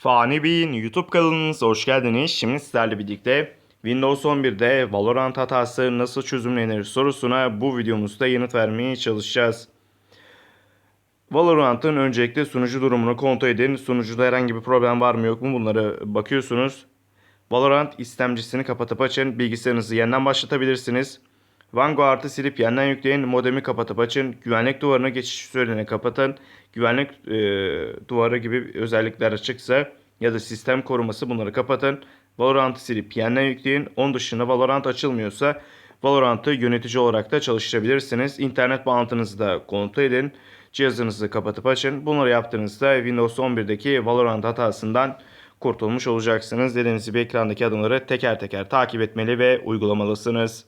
Fani Bey'in YouTube kanalınıza hoş geldiniz. Şimdi sizlerle birlikte Windows 11'de Valorant hatası nasıl çözümlenir sorusuna bu videomuzda yanıt vermeye çalışacağız. Valorant'ın öncelikle sunucu durumunu kontrol edin. Sunucuda herhangi bir problem var mı yok mu bunları bakıyorsunuz. Valorant istemcisini kapatıp açın. Bilgisayarınızı yeniden başlatabilirsiniz. Vanguard'ı silip yeniden yükleyin. Modemi kapatıp açın. Güvenlik duvarını geçiş süreliğine kapatın. Güvenlik e, duvarı gibi özellikler açıksa ya da sistem koruması bunları kapatın. Valorant'ı silip yeniden yükleyin. Onun dışında Valorant açılmıyorsa Valorant'ı yönetici olarak da çalıştırabilirsiniz. İnternet bağlantınızı da kontrol edin. Cihazınızı kapatıp açın. Bunları yaptığınızda Windows 11'deki Valorant hatasından kurtulmuş olacaksınız. Dediğimiz gibi ekrandaki adımları teker teker takip etmeli ve uygulamalısınız.